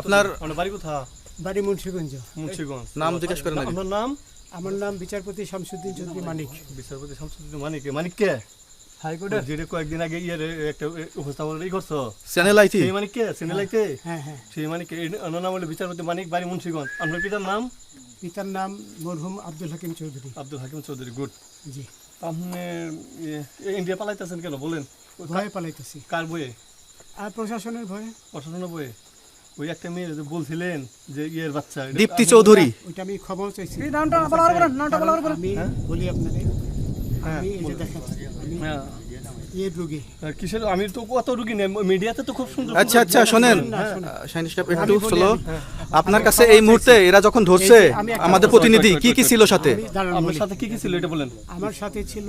আপনার আপনার বাড়ি কোথা বাড়ি মুন্সিগঞ্জ। মুন্সিগঞ্জ। নাম জিজ্ঞেস করেন আগে। নাম? আমার নাম বিচারপতি শামসুদ্দিন চৌধুরী মানিক। বিচারপতি শামসুদ্দিন মানিক। মানিক কে? হাইকোর্টের যেটা কয়েকদিন আগে ইয়ে একটা উপস্থাপন ই করছ। চ্যানেল আইতি সেই মানিক কে? সিনেলাইতে হ্যাঁ হ্যাঁ সেই মানিক অন্য নাম হলো বিচারপতি মানিক বাড়ি মুন্সিগঞ্জ। আপনার পিতার নাম? পিতার নাম মরহুম আব্দুল হাকিম চৌধুরী। আব্দুল হাকিম চৌধুরী গুড। জি। আপনি ইন্ডিয়া পালাইতেছেন কেন? বলেন। ভয়ে পালাইতেছি। কার বইয়ে আর প্রশাসনের ভয়ে? প্রশাসনের বইয়ে ওই একটা মেয়ে যে বলছিলেন যে ইয়ের বাচ্চা দীপ্তি চৌধুরী। ওইটা আমি খবর চাইছি। নামটা বলার পরে নামটা বলার পরে আমি বলি আপনাদের আমি এই যে দেখাচ্ছি হ্যাঁ। ইয়ে আর কিসের আমি তো কত রুগী নেই মিডিয়াতে তো খুব সুন্দর আচ্ছা আচ্ছা শোনেন। একটু বলি, স্লো আপনার কাছে এই মুহূর্তে এরা যখন ধরছে এই আমাদের প্রতিনিধি কি কি ছিল সাথে? আমি দাঁড়ান আপনার বলি। সাথে কি কি ছিল এটা বলেন। আমার সাথে ছিল